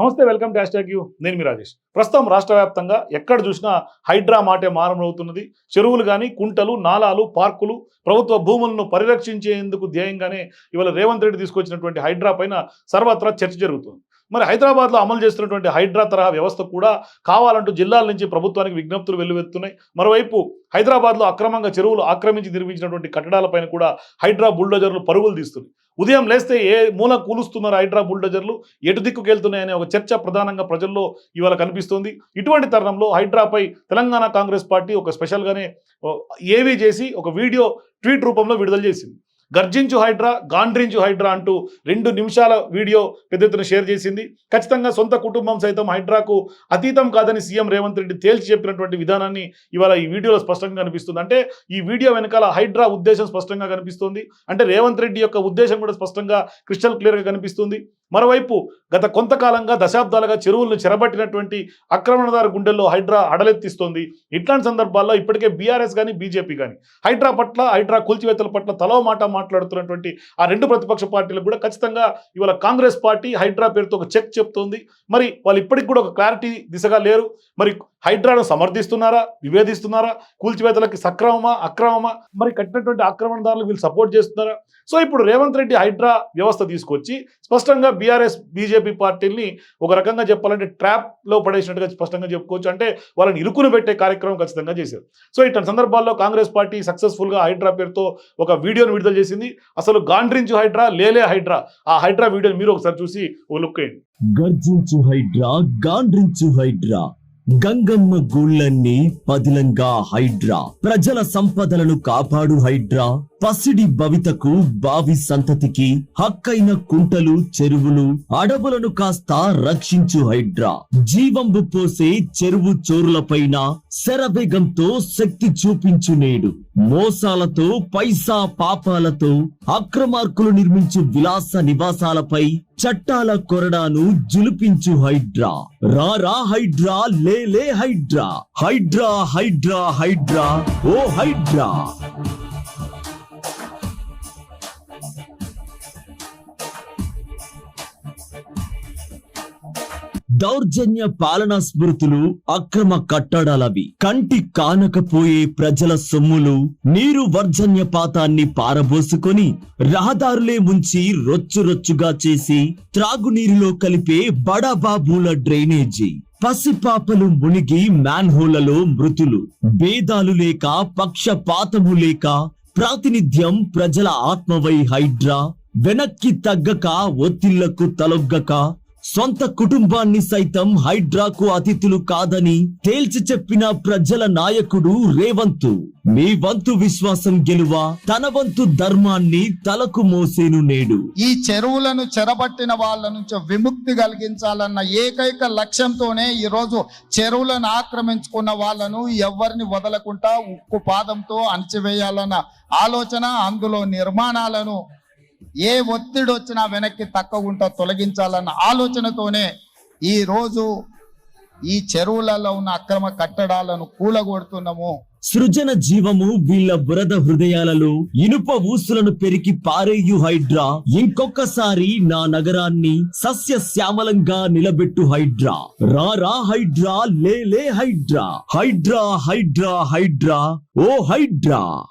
నమస్తే welcome dash hash you. నేను మీ రాజేష్. ప్రస్తుతం రాష్ట్ర వ్యాప్తంగా ఎక్కడ చూసినా హైడ్రా మాటే మారమవుతున్నది. చెరువులు కానీ కుంటలు నాలాలు పార్కులు ప్రభుత్వ భూములను పరిరక్షించేందుకు ధ్యేయంగానే ఇవాళ రేవంత్ రెడ్డి తీసుకొచ్చినటువంటి హైడ్రా పైన సర్వత్రా చర్చ జరుగుతుంది. మరి హైదరాబాద్లో అమలు చేస్తున్నటువంటి హైడ్రా తరహా వ్యవస్థ కూడా కావాలంటూ జిల్లాల నుంచి ప్రభుత్వానికి విజ్ఞప్తులు వెల్లువెత్తున్నాయి. మరోవైపు హైదరాబాద్లో అక్రమంగా చెరువులు ఆక్రమించి నిర్మించినటువంటి కట్టడాలపైన కూడా హైడ్రా బుల్డోజర్లు పరుగులు తీస్తున్నాయి. ఉదయం లేస్తే ఏ మూల కూలుస్తున్నారు హైడ్రా బుల్డోజర్లు? ఎటు దిక్కుకు వెళ్తున్నాయనే ఒక చర్చ ప్రధానంగా ప్రజల్లో ఇవాళ కనిపిస్తోంది. ఇటువంటి తరుణంలో హైడ్రాపై తెలంగాణ కాంగ్రెస్ పార్టీ ఒక స్పెషల్గానే ఏవీ చేసి ఒక వీడియో ట్వీట్ రూపంలో విడుదల చేసింది. గర్జించు హైడ్రా గాండ్రించు హైడ్రా అంటూ రెండు నిమిషాల వీడియో పెద్ద ఎత్తున షేర్ చేసింది. ఖచ్చితంగా సొంత కుటుంబం సైతం హైడ్రాకు అతీతం కాదని సీఎం రేవంత్ రెడ్డి తేల్చి చెప్పినటువంటి విధానాన్ని ఇవాళ ఈ వీడియోలో స్పష్టంగా కనిపిస్తుంది. అంటే ఈ వీడియో వెనకాల హైడ్రా ఉద్దేశం స్పష్టంగా కనిపిస్తుంది. అంటే రేవంత్ రెడ్డి యొక్క ఉద్దేశం కూడా స్పష్టంగా క్రిస్టల్ క్లియర్గా కనిపిస్తుంది. మరోవైపు గత కొంతకాలంగా దశాబ్దాలుగా చెరువులను చెరబట్టినటువంటి ఆక్రమణదారు గుండెల్లో హైడ్రా అడలెత్తిస్తోంది. ఇట్లాంటి సందర్భాల్లో ఇప్పటికే బీఆర్ఎస్ కానీ బీజేపీ కానీ హైడ్రా పట్ల హైడ్రా కూల్చివేతల పట్ల తలో మాట మాట్లాడుతున్నటువంటి ఆ రెండు ప్రతిపక్ష పార్టీలు కూడా ఖచ్చితంగా ఇవాళ కాంగ్రెస్ పార్టీ హైడ్రా పేరుతో ఒక చెక్ చెప్తోంది. మరి వాళ్ళు ఇప్పటికి కూడా ఒక క్లారిటీ దిశగా లేరు. మరి హైడ్రాను సమర్థిస్తున్నారా? విభేదిస్తున్నారా? కూల్చివేతలకి సక్రమమా? అక్రమమా? మరి కట్టినటువంటి ఆక్రమణదారులకు వీళ్ళు సపోర్ట్ చేస్తున్నారా? సో ఇప్పుడు రేవంత్ రెడ్డి హైడ్రా వ్యవస్థ తీసుకొచ్చి స్పష్టంగా బీఆర్ఎస్ బీజేపీ పార్టీల్ని ఒక రకంగా చెప్పాలంటే ట్రాప్లో పడేసినట్టుగా స్పష్టంగా చెప్పుకోవచ్చు. అంటే వాళ్ళని ఇరుకును పెట్టే కార్యక్రమం ఖచ్చితంగా చేశారు. సో ఇట్లాంటి సందర్భాల్లో కాంగ్రెస్ పార్టీ సక్సెస్ఫుల్గా హైడ్రా పేరుతో ఒక వీడియోను విడుదల చేసింది. అసలు గాండ్రించు హైడ్రా లేలే హైడ్రా? ఆ హైడ్రా వీడియోని మీరు ఒకసారి చూసి ఒక లుక్ అయ్యండి గర్జించు హైడ్రా గాండ్రించు హైడ్రా. గంగమ్మ గూళ్ళన్నీ పదిలంగా హైడ్రా. ప్రజల సంపదలను కాపాడు హైడ్రా. పసిడి భవితకు బావి సంతతికి హక్కైన కుంటలు చెరువులు అడవులను కాస్త రక్షించు హైడ్రా. జీవంబు పోసే చెరువు చోరులపైన శరవేగంతో శక్తి చూపించు నేడు. మోసాలతో పైసా పాపాలతో అక్రమార్కులు నిర్మించు విలాస నివాసాలపై చట్టాల కొరడాను జులిపించు హైడ్రా. రారా హైడ్రా లేలే హైడ్రా. హైడ్రా హైడ్రా హైడ్రా. ఓ హైడ్రా. దౌర్జన్య పాలనా స్మృతులు అక్రమ కట్టడాలవి. కంటి కానకపోయే ప్రజల సొమ్ములు నీరు వర్జన్యపాతాన్ని పారబోసుకొని రహదారులే ముంచి రొచ్చు రొచ్చుగా చేసి త్రాగునీరులో కలిపే బడాబాబుల డ్రైనేజీ. పసిపాపలు మునిగి మ్యాన్హోలలో మృతులు. భేదాలు లేక పక్షపాతము లేక ప్రాతినిధ్యం ప్రజల ఆత్మవై హైడ్రా. వెనక్కి తగ్గక ఒత్తిళ్ళకు తలొగ్గక సొంత కుటుంబాన్ని సైతం హైడ్రాకు అతిథులు కాదని తేల్చి చెప్పిన ప్రజల నాయకుడు రేవంతు. మీ వంతు విశ్వాసం గెలువ తన వంతు ధర్మాన్ని తలకు మోసేను నేడు. ఈ చెరువులను చెరబట్టిన వాళ్ళ నుంచి విముక్తి కలిగించాలన్న ఏకైక లక్ష్యంతోనే ఈరోజు చెరువులను ఆక్రమించుకున్న వాళ్ళను ఎవరిని వదలకుండా ఉక్కు పాదంతో అణచివేయాలన్న ఆలోచన అందులో నిర్మాణాలను ఏ ఒత్తిడి వచ్చినా వెనక్కి తక్కకుండా తొలగించాలన్న ఆలోచనతోనే ఈ రోజు ఈ చెరువులలో ఉన్న అక్రమ కట్టడాలను కూలగొడుతున్నాము. సృజన జీవము వీళ్ళ బురద హృదయాలలో ఇనుప ఊసులను పెరికి పారేయు హైడ్రా. ఇంకొకసారి నా నగరాన్ని సస్య శ్యామలంగా నిలబెట్టు హైడ్రా. రారా హైడ్రా లేలే హైడ్రా. హైడ్రా హైడ్రా హైడ్రా. ఓ హైడ్రా.